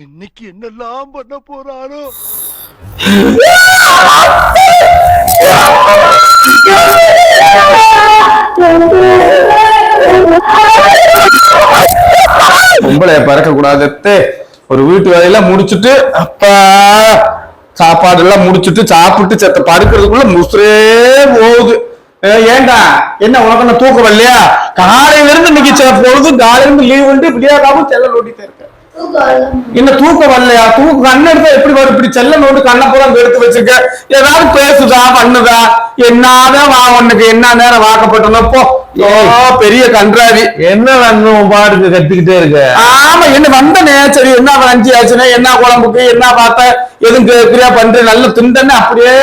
இன்னைக்கு என்னெல்லாம் பண்ண போறாரோ பொம்பளைய பறக்க கூடாது ஒரு வீட்டு வேலையெல்லாம் முடிச்சுட்டு அப்பா சாப்பாடு எல்லாம் முடிச்சுட்டு சாப்பிட்டு செத்த படுக்கிறதுக்குள்ள முசுரே போகுது. ஏண்டா? ஏன்டா என்ன உனக்கு என்ன தூக்கம் இல்லையா? காலையில இருந்து இன்னைக்கு சில பொழுது காலையில இருந்து லீவ் வந்து விடியாதாவும் செல்ல நோட்டிட்டு இருக்கேன் என்ன தூக்கம் வரலையா தூக்கம் கண்ணு எடுத்தா எப்படி வரும்? இப்படி செல்ல நோட்டு கண்ணை அங்க எடுத்து வச்சிருக்க. ஏதாவது பேசுதா பண்ணுதா? என்னதான் வா உனக்கு என்ன நேரம் வாக்கப்பட்டனோ போ. ஓ பெரிய கன்றாவி. என்ன வேணும் பாட்டுக்கு கத்திக்கிட்டே இருக்க? ஆமா என்ன வந்தனே? சரி என்ன அஞ்சு ஆச்சுன்னா என்ன குழம்புக்கு என்ன பார்த்த? எதுவும் கேட்கிறியா பண்ற நல்ல திண்டன்னு அப்படியே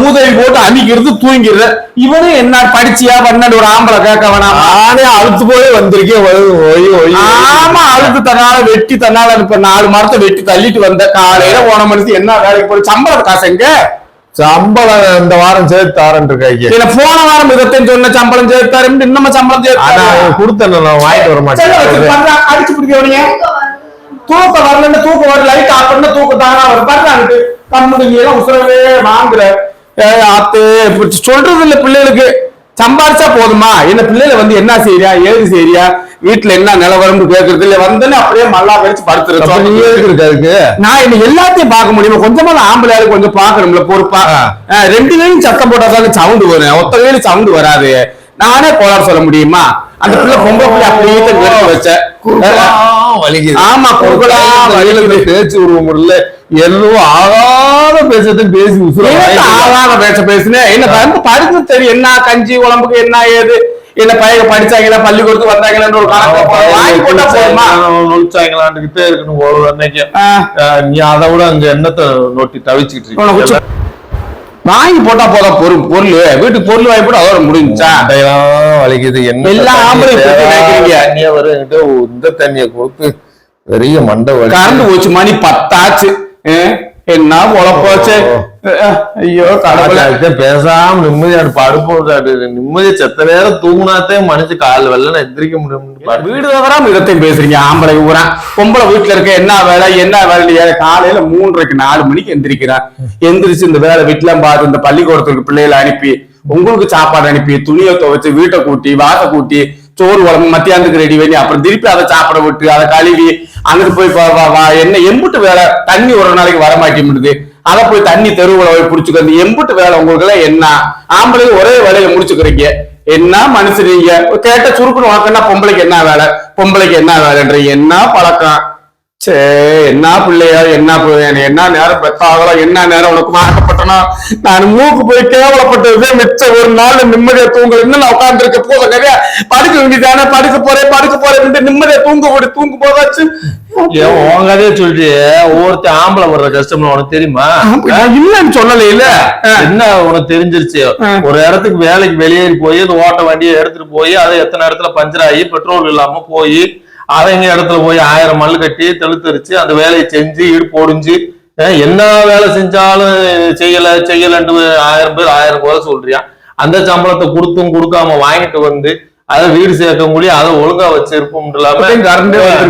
மூதவி போட்டு அன்னைக்கு தூங்கிடுற. இவனும் என்ன படிச்சியா? பண்ணு ஒரு ஆம்பளை கேட்க வேணாம்? நானே அழுத்து போய் வந்திருக்கேன். ஆமா அழுத்து தன்னால வெட்டி தன்னால இப்ப நாலு மரத்தை வெட்டி தள்ளிட்டு வந்த காலையில போன மனுஷன் என்ன வேலைக்கு போய் சம்பளம் காசு எங்க? சம்பளம் இந்த வாரம் சேர்த்து தாரன் இருக்காங்க. இல்ல போன வாரம் இருபத்தஞ்சு சொன்ன சம்பளம் சேர்த்தாரு. இன்னும் சம்பளம் ஆனா சேர்த்தாரு கொடுத்தேன் வாங்கிட்டு வர மாட்டேன். அடிச்சு பிடிக்கிறவனீங்க தூக்கம் வரலன்னு தூக்கம் வர லைட் ஆஃப் பண்ண தூக்கம் தானா வரும் பாருங்க எல்லாம் உசுரவே வாங்குற. இப்படி சொல்றது இல்ல பிள்ளைகளுக்கு. சம்பாரிச்சா போதுமா? என்ன பிள்ளைல வந்து என்ன செய்யறியா ஏது செய்யறியா வீட்டுல என்ன நிலவரம்னு கேக்குறது இல்ல வந்தேன்னு அப்படியே மல்லா எதுக்கு படுத்துருக்க நான் என்ன எல்லாத்தையும் பார்க்க முடியுமா? கொஞ்சமா ஆம்பளை கொஞ்சம் பாக்கணும்ல பொறுப்பா. ரெண்டு வேலையும் சத்தம் போட்டாதான் சவுண்ட் வரும். ஒத்த வேலையும் சவுண்ட் வராது. நானே கோளாறு சொல்ல முடியுமா? அந்த பிள்ளை பொம்பளை பிள்ளை அப்படியே வச்சேன் ஆமா, குறுக்கலா வலிக்குது. பேச்சு உருவ முடியல எல்லோ ஆகாத பேசத்தை பேசி உசுர ஆளாத பேச பேசுனேன் என்ன வந்து படிச்சு தெரியும். என்ன கஞ்சி உடம்புக்கு என்ன ஏது? என்ன பையக படிச்சாங்களா பள்ளிக்கூடத்துக்கு வந்தாங்களான்னு ஒரு இருக்கணும் ஒரு அன்னைக்கு. நீ அதை விட அங்க என்னத்த நோட்டி தவிச்சுக்கிட்டு இருக்க வாங்கி போட்டா போதும் பொருள்? பொருள் வீட்டுக்கு பொருள் வாங்கி போட்டு அதோட முடிஞ்சா வலிக்குது என்ன எல்லா ஆம்பளையும் இப்படி நினைக்கிறீங்க. தண்ணிய வரும் இந்த தண்ணிய கொடுத்து பெரிய மண்டை கரண்ட் போச்சு மணி பத்தாச்சு. என்ன உழப்பாச்சு ஐயோ கடவுளே பேசாம நிம்மதியா படுப்போம் நிம்மதியா செத்த நேரம் தூங்குனாத்தே மனுஷன் கால் வெள்ளன எந்திரிக்க முடியும் வீடு தவறாம இதத்தையும் பேசுறீங்க ஆம்பளை ஊரா பொம்பளை வீட்டுல இருக்க என்ன வேலை என்ன வேலை? காலையில மூன்றரைக்கு நாலு மணிக்கு எந்திரிக்கிறான் எந்திரிச்சு இந்த வேலை வீட்டுலாம் பார்த்து இந்த பள்ளிக்கூடத்துக்கு பிள்ளைகளை அனுப்பி உங்களுக்கு சாப்பாடு அனுப்பி துணியை துவைச்சு வீட்டை கூட்டி வாச கூட்டி சோறு உடம்பு மத்தியானத்துக்கு ரெடி பண்ணி அப்புறம் திருப்பி அதை சாப்பிட விட்டு அதை கழுவி அங்கிட்டு போய் என்ன எம்புட்டு வேலை தண்ணி ஒரு நாளைக்கு வர மாட்டேங்குது. அதை போய் தண்ணி தெருவுல போய் புடிச்சுக்கிறது. எம்புட்டு வேலை உங்களுக்கு எல்லாம் என்ன? ஆம்பளை ஒரே வேலையை முடிச்சுக்கிறீங்க. என்ன மனுஷன் நீங்க? கேட்ட சுருக்குன்னு வாக்கன்னா பொம்பளைக்கு என்ன வேலை? பொம்பளைக்கு என்ன வேலைன்றீங்க? என்ன பழக்கம்? சே என்ன பிள்ளையா என்ன என்ன நேரம் பெத்தாகலாம் என்ன நேரம் உனக்கு வாக்கப்பட்டனா நான் மூக்கு போய் கேவலப்பட்டதே மிச்சம் ஒரு நாள் நிம்மதியா தூங்க இன்னும் நான் உட்கார்ந்து இருக்க போத நிறைய படுக்க வேண்டியதானே? படுக்க போறேன் படுக்க போறேன் நிம்மதியா தூங்க போடு தூங்க போதாச்சு உன் கதையை சொல்லிட்டு ஒவ்வொருத்தன் ஆம்பளை வர்ற கஷ்டம் உனக்கு தெரியுமா? இல்லைன்னு சொல்லல இல்ல என்ன உனக்கு தெரிஞ்சிருச்சு? ஒரு இடத்துக்கு வேலைக்கு வெளியேறி போய் அந்த ஓட்ட வண்டியை எடுத்துட்டு போய் அதை எத்தனை இடத்துல பஞ்சர் ஆகி பெட்ரோல் இல்லாம போய் அதை இடத்துல போய் ஆயிரம் மல்லு கட்டி தெளுத்தரிச்சு அந்த வேலையை செஞ்சு இடுப்பு ஒடிஞ்சு என்ன வேலை செஞ்சாலும் செய்யல செய்யலன்ட்டு ஆயிரம் பேர் ஆயிரம் குறை சொல்றியா? அந்த சம்பளத்தை கொடுத்தும் கொடுக்காம வாங்கிட்டு வந்து அதை வீடு சேர்க்க முடியும் அதை ஒழுங்கா வச்சு இருப்போம் இல்லாம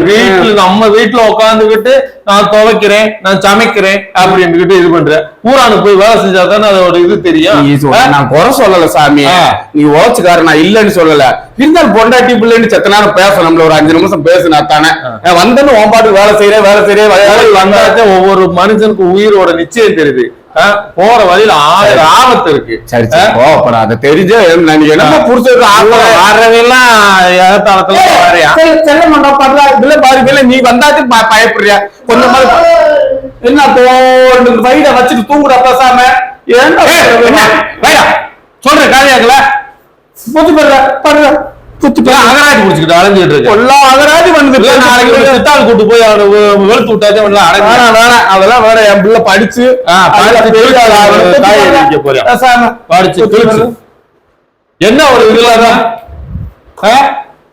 வீட்டுல நம்ம வீட்டுல உட்காந்துக்கிட்டு நான் துவைக்கிறேன் நான் சமைக்கிறேன் அப்படின்னுகிட்டு இது பண்றேன் ஊரானுக்கு போய் வேலை செஞ்சா தானே அதோட இது தெரியும். நான் குறை சொல்லல சாமி. நீ ஓச்சுக்கார நான் இல்லைன்னு சொல்லல. இருந்தாலும் பொண்டாட்டி பிள்ளைன்னு செத்த நேரம் பேசணும்ல ஒரு அஞ்சு நிமிஷம் பேசுனா தானே. வந்தேன்னு உன் பாட்டு வேலை செய்யறேன் வேலை செய்யறேன் வந்தாச்சும் ஒவ்வொரு மனுஷனுக்கு உயிரோட நிச்சயம் தெரியுது. போற வழியில ஆயிரம் ஆபத்து இருக்கு. சரி சரி கோவப்படாத. தெரிஞ்ச நான் என்ன புடிச்சது வரவெல்லாம் ஏகத்தாளத்துல வரையா செல்ல மாட்டோம் பண்றா இதுல பாரு இதுல நீ வந்தாச்சு ப- பயப்படுறியா? கொஞ்சம் என்ன தோண்டு வயிற வச்சுட்டு தூங்குற பேசாம. வைடா சொல்ற காரியாக்கல புத்தி படுற படுற அகராஜி குடிச்சுக்கிட்டு அலைஞ்சிட்டு இருக்கு? எல்லா அகராஜி இல்ல, நாளைக்கு வந்து சித்தாள் கூட்டு போய் அவனை வெளுத்து விட்டாச்சும் அவனை அடங்கி வேணாம் வேணாம் அதெல்லாம் வேற என் பிள்ளை படிச்சு படிச்சு என்ன ஒரு இதுலதான்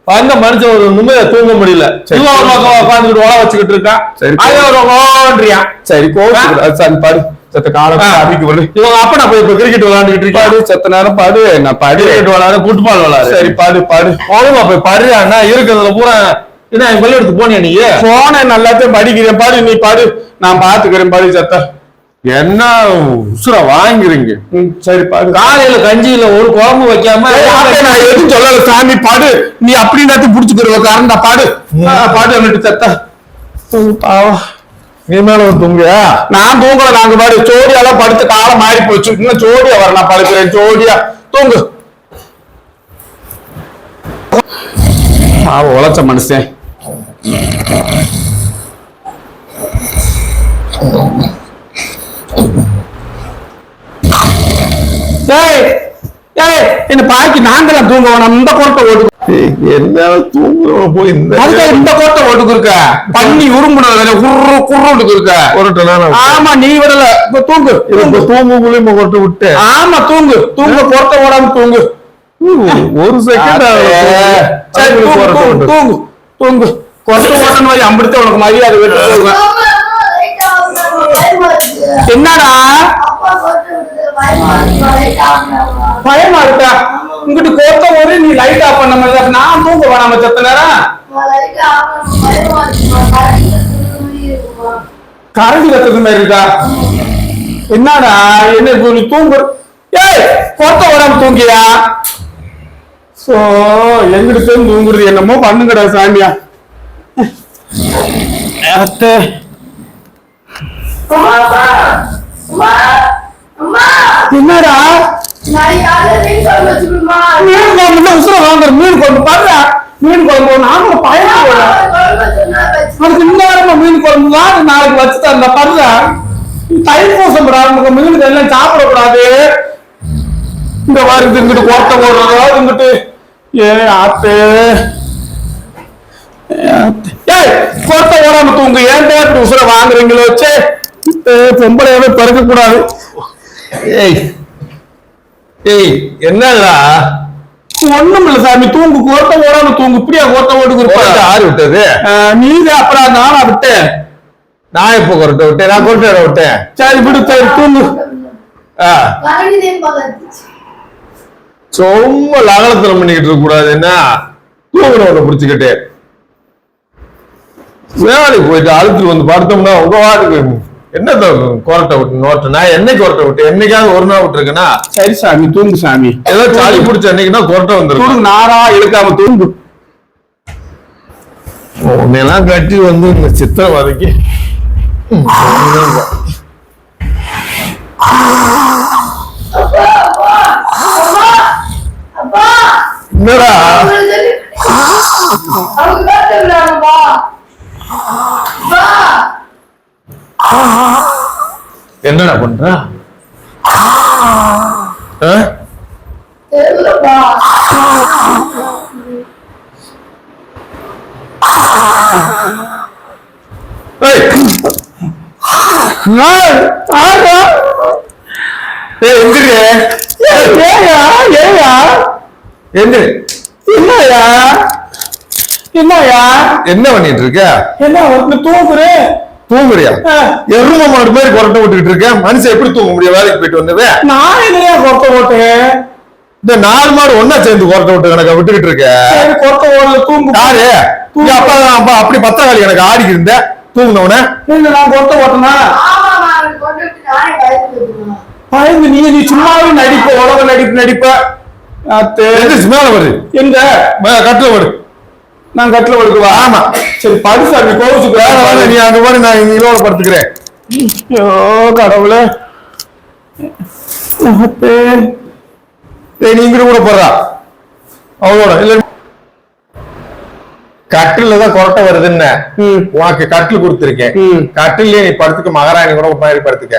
அந்த மனுஷன் ஒரு நிம்மதியா தூங்க முடியல. இவன் ஒரு பக்கம் உட்காந்துக்கிட்டு உழ வச்சுக்கிட்டு இருக்கான். சரி. ஒரு ஓன்றியான். சரி கோவிச்சுக்கிறேன் சரி பாடு. செத்த காலம் விடு இவங்க அப்பா நான் போய் இப்ப கிரிக்கெட் விளையாண்டுக்கிட்டு இருக்கான் பாடு செத்த நேரம் பாடு நான் பாடு. கிரிக்கெட் விளையாடு ஃபுட்பால் விளையாடு. சரி பாடு பாடு. ஒழுங்கா போய் படுறான்னா இருக்கிறதுல பூரா என்ன என் பள்ளிக்கூடத்துக்கு போனியா நீ? போன நல்லாத்தையும் படிக்கிறேன். பாடு நீ பாடு. நான் பாத்துக்கிறேன் பாடு சத்த. என்ன உசுர வாங்குறீங்க? சரி பாடு. காலையில கஞ்சியில ஒரு குழம்பு வைக்காம நான் எதுவும் சொல்லல சாமி பாடு. நீ அப்படின்னாத்து புடிச்சுக்கிற காரணம் பாடு. பாடு என்னட்டு சத்த. பாவம். நீ மேல ஒரு தும்பியா நான் தூங்கல நாங்க பாரு ஜோடியாலாம் படுத்து காலம் மாறி போச்சு. இன்னும் ஜோடியா வர நான் படுக்கிறேன் ஜோடியா. தூங்கு. அவ உழைச்ச மனுஷன். என்ன பாக்கி நாங்களாம் தூங்க வேணாம் இந்த ஓடு ஓட்டு என்ன தூங்குறவங்க போய் இந்த அதுக்கு இந்த கோட்டை ஓட்டுக்கு இருக்க பண்ணி உரும்புனது குர்ரு குர்ருட்டுக்கு இருக்க கொரட்டை ஆமா நீ விடல இப்ப தூங்கு இப்ப தூங்குக்குள்ளேயும் கொரட்டை விட்டேன் ஆமா தூங்கு தூங்க கோட்டை ஓடாம தூங்கு ஒரு செகண்ட் தூங்கு தூங்கு கொட்டை ஓட்டணும் மாதிரி அம்பிடுத்து உனக்கு மரியாதை விட்டு என்னடா பயமா இருக்கா இங்கிட்டு கோட்டை ஓடி நீ லைட் ஆஃப் பண்ண மாதிரி. நான் தூங்க வேணாம செத்த நேரம். கரண்ட் கத்துறது மாதிரி இருக்கா? என்னடா என்ன நீ தூங்கு ஏய் கொட்டை ஓடாம தூங்கியா? சோ எங்கிட்டு போய் தூங்குறது என்னமோ பண்ணுங்கடா சாமியா. அத்தை. என்னடா? மீன் குழம்பு உசுர வாங்குற மீன் குழம்பு பாருடா மீன் குழம்பு நாங்க பயணம் போல அதுக்கு இன்னும் மீன் குழம்பு தான் நாளைக்கு வச்சு தந்த பாருடா தைப்பூசம் நமக்கு மீன் எல்லாம் சாப்பிடக்கூடாது இந்த வாரத்து இங்கிட்டு கோட்டை போடுறதோ இங்கிட்டு ஏ ஆத்து ஏய் கோட்டை ஓடாம தூங்கு ஏன் இப்படி உசுர வாங்குறீங்களோ சே பொம்பளையாவே பிறக்க கூடாது ஏய் ஏய் என்னடா? ஒண்ணும் இல்ல சாமி. தூங்கு கோட்டை ஓடாம தூங்கு. இப்படியா கோட்டை ஓடுக்கு கொரட்டை இருப்பா ஆறு விட்டது. நீங்க அப்புறம் நானா விட்டேன்? நான் எப்போ கொரட்டை விட்டேன்? நான் கொரட்டை விட்டேன். சரி விடு சரி தூங்கு. சும்மா லகலத்தனம் பண்ணிக்கிட்டு இருக்க கூடாது என்ன? தூங்குறவனை பிடிச்சுக்கிட்டு வேலைக்கு போயிட்டு அழுத்துட்டு வந்து படுத்தோம்னா உங்க வாட்டுக்கு என்ன கொரட்டை விட்டு நோட்டு நான் என்னைக்கு கொரட்டை விட்டு? என்னைக்காவது ஒரு நாள் விட்டுருக்கேன்னா சரி சாமி தூங்கு சாமி. ஏதோ சளி பிடிச்ச அன்னைக்குன்னா கொரட்டை வந்துருக்கும் தூங்கு நாரா இழுக்காம தூங்கு. உன்னையெல்லாம் கட்டி வந்து இந்த சித்திரவதைக்கு ம், என்னடா? என்னடா பண்ற. என்னயா என்னயா என்ன பண்ணிட்டு இருக்க? என்ன தூங்குறேன் தூங்குறியா. எரும மாடு மாதிரி கொரட்டை விட்டுக்கிட்டு இருக்க? மனுஷன் எப்படி தூங்க முடியும் வேலைக்கு போயிட்டு வந்தவே நான் என்னையா கொத்த ஓட்டேன் இந்த நாலு மாடு ஒன்னா சேர்ந்து கொரட்டை விட்டு கணக்கா விட்டுக்கிட்டு இருக்க. சரி கொத்த ஓடல தூங்கு. யாரு? அப்பா அப்பா அப்படி பத்திரகாளி எனக்கு ஆடிக்கு இருந்த. தூங்கினவன. இல்ல நான் கொத்த ஓட்டனா பயந்து நீ நீ சும்மாவே நடிப்ப உலக நடிப்பு நடிப்ப. மேல வருது எங்க? கட்டில வரு. நான் கட்டில கொடுக்குவா? ஆமா. சரி பரிசாமி கோவிச்சுக்கு வேற வேலை நீ அங்க போய் நான் இங்க இதோட படுத்துக்கிறேன். ஐயோ கடவுளே. நீ இங்கிட்டு கூட போடுறா அவளோட இல்ல. கட்டில தான் கொரட்டை வருதுன்னு. உனக்கு கட்டில் கொடுத்துருக்கேன். கட்டிலே நீ படுத்துக்க மகாராணி கூட மாதிரி படுத்துக்க.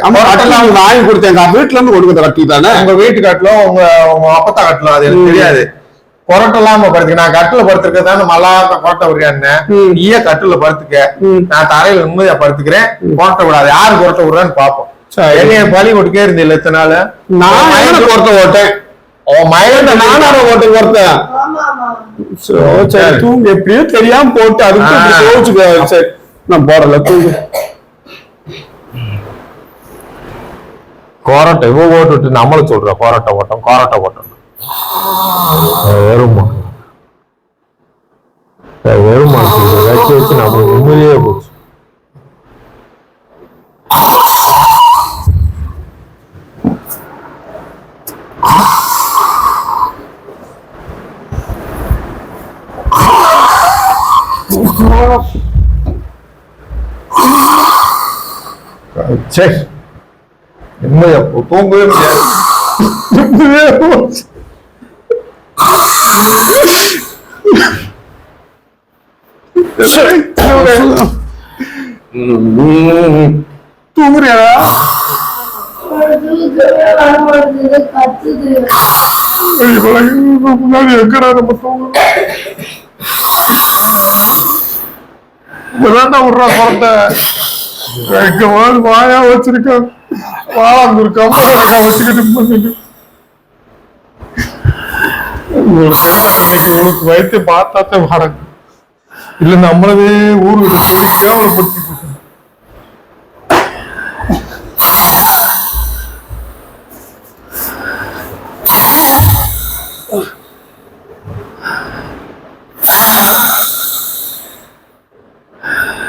வாங்கி கொடுத்தேன். வீட்டுல இருந்து கொடுக்குற கட்டில் தானே உங்க வீட்டு கட்டிலும் உங்க உங்க அப்பத்தா கட்டிலும் அது எனக்கு. தெரியாது. கொரட்டை இல்லாம படுத்துக்க. நான் கட்டில படுத்திருக்கதான மலா கொரட்டை விடுறியான்னு ம். நீயே கட்டில படுத்துக்க. நான் தரையில நிம்மதியா படுத்துக்கிறேன். கொரட்டை விடாது. யாரு கொரட்டை விடுறான்னு பாப்போம். என்னைய பழி கொடுக்கே இருந்தில்ல இத்தனை நாள்? நான் கொரட்டை ஓட்டேன்? எப்படியோ தெரியாம போட்டு அதுக்கு சரி நான் போடல தூங்கு. கோரட்டை. இவ ஓட்டுட்டு நம்மள சொல்ற. கோரட்டை ஓட்டம் கோரட்டை ஓட்டம். வருமா ஏழுமாச்சு வச்சு வச்சு நம்ம நிம்மதியே போச்சு சரி நிம்மதியா போ தூங்கவே முடியாது நிம்மதியே போச்சு தூங்குறியா கத்துது முன்னாடி எங்கடா நம்ம தூங்க? இப்பதான்டா விடுறா குழந்தை. எங்க வாயா வச்சிருக்கேன் வாழாங்க இருக்காம வச்சுக்கிட்டு உங்களுக்கு வயிற்று உங்களுக்கு பார்த்தாத்தே வாடகை இல்ல நம்மளதே ஊர் விட்டு சொல்லி கேவலப்படுத்திட்டு இருக்கோம்.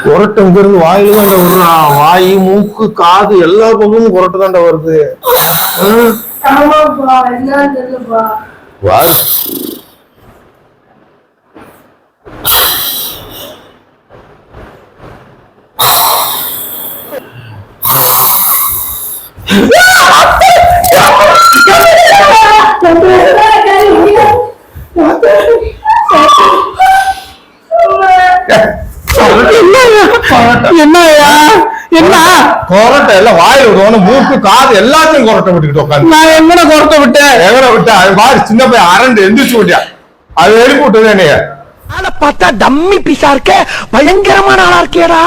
குரட்டை வாயில வாய் மூக்கு காது எல்லா பக்கமும் குரட்டை தாண்ட வருது ஆமாப்பா என்ன தெரியலப்பா வா என்னய்யா என்ன கொரட்டை எல்லாம் வாயில விடுவோம் மூக்கு காது எல்லாத்தையும் கொரட்டை விட்டுக்கிட்டு உட்காந்து. நான் எங்கட குறத்த விட்டேன்? எங்கட விட்டா? அது மாதிரி சின்ன பையன் அரண்டு எந்திரிச்சு விட்டியா? அது எழுப்பி விட்டது என்னைய. ஆளை பார்த்தா டம்மி பீஸா இருக்க. பயங்கரமான ஆளா இருக்கேடா